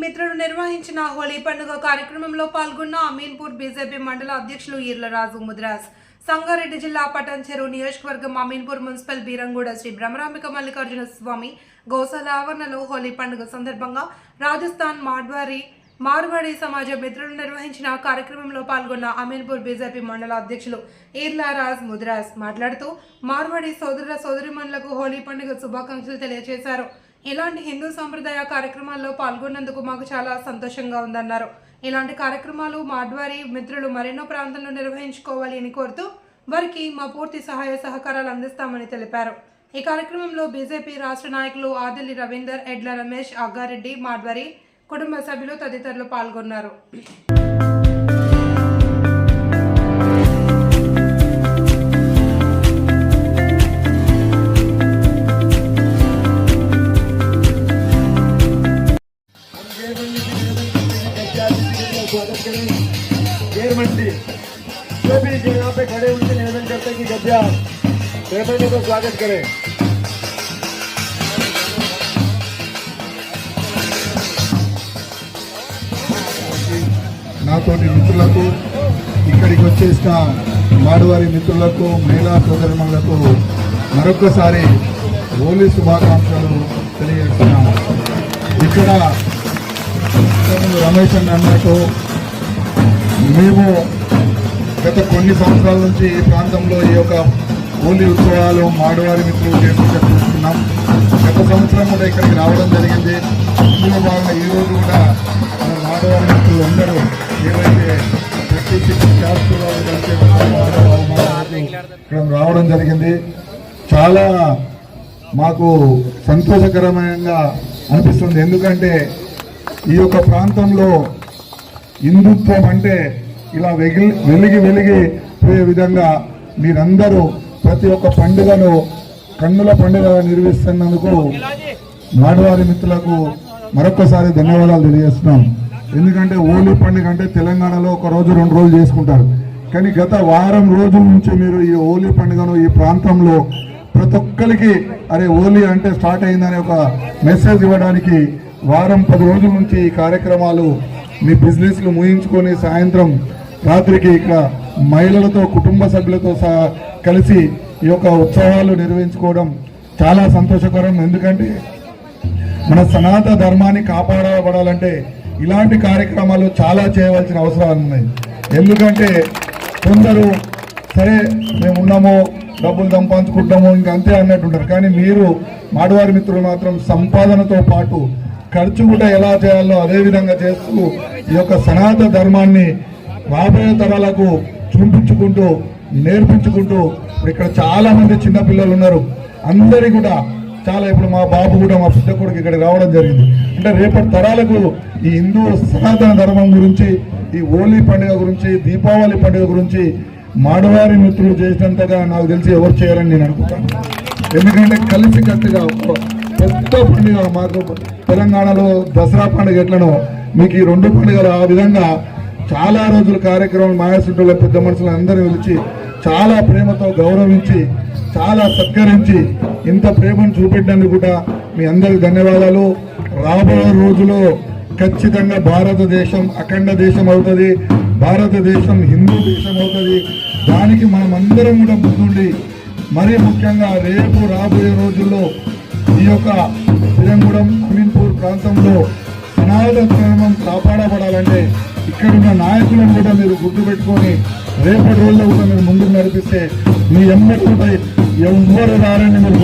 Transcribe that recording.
మిత్రులు నిర్వహించిన హోలీ పండుగ కార్యక్రమంలో పాల్గొన్న అమీన్పూర్ బీజేపీ మండల అధ్యక్షులు ఈర్లరాజు ముద్రాస్ సంగారెడ్డి జిల్లా పటన్ చెరువు నియోజకవర్గం అమీన్పూర్ మున్సిపల్ బీరంగూడ శ్రీ బ్రహ్మరాంబిక మల్లికార్జున స్వామి గోశాల ఆవరణలో హోలీ పండుగ సందర్భంగా రాజస్థాన్ మాడ్వారి మార్వాడి సమాజ మిత్రులు నిర్వహించిన కార్యక్రమంలో పాల్గొన్న అమీన్పూర్ బీజేపీ మండల అధ్యక్షులు ఈర్లారాజ్ ముద్రాస్ మాట్లాడుతూ మార్వాడి సోదరుల సోదరిమణులకు హోలీ పండుగ శుభాకాంక్షలు తెలియజేశారు. ఇలాంటి హిందూ సాంప్రదాయ కార్యక్రమాల్లో పాల్గొన్నందుకు మాకు చాలా సంతోషంగా ఉందన్నారు. ఇలాంటి కార్యక్రమాలు మాడ్వారి మిత్రులు మరెన్నో ప్రాంతంలో నిర్వహించుకోవాలి అని కోరుతూ వారికి మా పూర్తి సహాయ సహకారాలు అందిస్తామని తెలిపారు. ఈ కార్యక్రమంలో బీజేపీ రాష్ట్ర నాయకులు ఆదిలి రవీందర్ ఎడ్ల రమేష్ అగ్గారెడ్డి మాడ్వారి కుటుంబ సభ్యులు తదితరులు పాల్గొన్నారు. मंडी जो भी जगह पे खड़े उनसे निवेदन करते हैं कि गद्या पेपर को स्वागत करें నాతోటి మిత్రులకు ఇక్కడికి వచ్చేసిన మాడువారి మిత్రులకు మహిళా సోదరులకు మరొకసారి హోలీ శుభాకాంక్షలు తెలియజేస్తున్నాము ఇక్కడ ఇంతకుముందు రమేష్ అన్న అన్నట్టు మేము గత కొన్ని సంవత్సరాల నుంచి ఈ ప్రాంతంలో ఈ యొక్క హోలీ ఉత్సవాలు మాడవారి మిత్రులు చేసుకుంటూ చూస్తున్నాం. గత సంవత్సరం కూడా ఇక్కడికి రావడం జరిగింది. ఇందులో భాగంగా ఈ రోజు కూడా మన మాడవారి మిత్రులు అందరూ ఏవైతే ప్రతి ఇక్కడ రావడం జరిగింది. చాలా మాకు సంతోషకరమైన అనిపిస్తుంది. ఎందుకంటే ఈ యొక్క ప్రాంతంలో హిందుత్వం అంటే ఇలా వెగిలి వెలిగి వెలిగి పోయే విధంగా మీరందరూ ప్రతి ఒక్క పండుగను కన్నుల పండుగ నిర్వహిస్తున్నందుకు మాడవారి మిత్రులకు మరొకసారి ధన్యవాదాలు తెలియజేస్తున్నాం. ఎందుకంటే హోలీ పండుగ అంటే తెలంగాణలో ఒక రోజు రెండు రోజులు చేసుకుంటారు. కానీ గత వారం రోజుల నుంచి మీరు ఈ హోలీ పండుగను ఈ ప్రాంతంలో ప్రతి ఒక్కరికి అరే హోలీ అంటే స్టార్ట్ అయిందనే ఒక మెసేజ్ ఇవ్వడానికి వారం పది రోజుల నుంచి ఈ కార్యక్రమాలు మీ బిజినెస్లు ముగించుకొని సాయంత్రం రాత్రికి ఇక్కడ మహిళలతో కుటుంబ సభ్యులతో సహా కలిసి ఈ యొక్క ఉత్సవాలు నిర్వహించుకోవడం చాలా సంతోషకరం. ఎందుకంటే మన సనాతన ధర్మాన్ని కాపాడబడాలంటే ఇలాంటి కార్యక్రమాలు చాలా చేయవలసిన అవసరాలు ఉన్నాయి. ఎందుకంటే కొందరు సరే మేము ఉన్నాము డబ్బులు సంపాదించుకుంటాము ఇంకా అంతే అన్నట్టుంటారు కానీ మీరు మాడవారి మిత్రులు మాత్రం సంపాదనతో పాటు ఖర్చు కూడా ఎలా చేయాలో అదేవిధంగా చేస్తూ ఈ యొక్క సనాతన ధర్మాన్ని రాబోయే తరాలకు చూపించుకుంటూ నేర్పించుకుంటూ ఇక్కడ చాలా మంది చిన్నపిల్లలు ఉన్నారు. అందరి కూడా చాలా ఇప్పుడు మా బాబు కూడా మా పెద్ద కొడుకు ఇక్కడికి రావడం జరిగింది. అంటే రేపటి తరాలకు ఈ హిందూ సనాతన ధర్మం గురించి ఈ హోలీ పండుగ గురించి దీపావళి పండుగ గురించి మాడవారి మిత్రులు చేసినంతగా నాకు తెలిసి ఎవరు చేయాలని నేను అనుకుంటాను. ఎందుకంటే కలిసి ఎంతో పండుగ మాకు తెలంగాణలో దసరా పండుగ ఎట్లనో మీకు ఈ రెండు పండుగలు ఆ విధంగా చాలా రోజుల కార్యక్రమం మాయాసుంటుల పెద్ద మనుషులు అందరినీ పిలిచి చాలా ప్రేమతో గౌరవించి చాలా సత్కరించి ఇంత ప్రేమను చూపెట్టడానికి కూడా మీ అందరికి ధన్యవాదాలు. రాబోయే రోజులో ఖచ్చితంగా భారతదేశం అఖండ దేశం అవుతుంది. భారతదేశం హిందూ దేశం అవుతుంది. దానికి మనం అందరం కూడా ముందుండి మరీ ముఖ్యంగా రేపు రాబోయే రోజుల్లో ఈ యొక్క శ్రీరంగూడెం అమీన్పూర్ ప్రాంతంలో సనాతన ధర్మం కాపాడబడాలంటే ఇక్కడున్న నాయకులను కూడా మీరు గుర్తుపెట్టుకొని రేపటి రోజుల్లో కూడా మీరు ముందుకు నడిపిస్తే మీ ఎమ్మెల్యేపై ఎవ్వరు రారని మీరు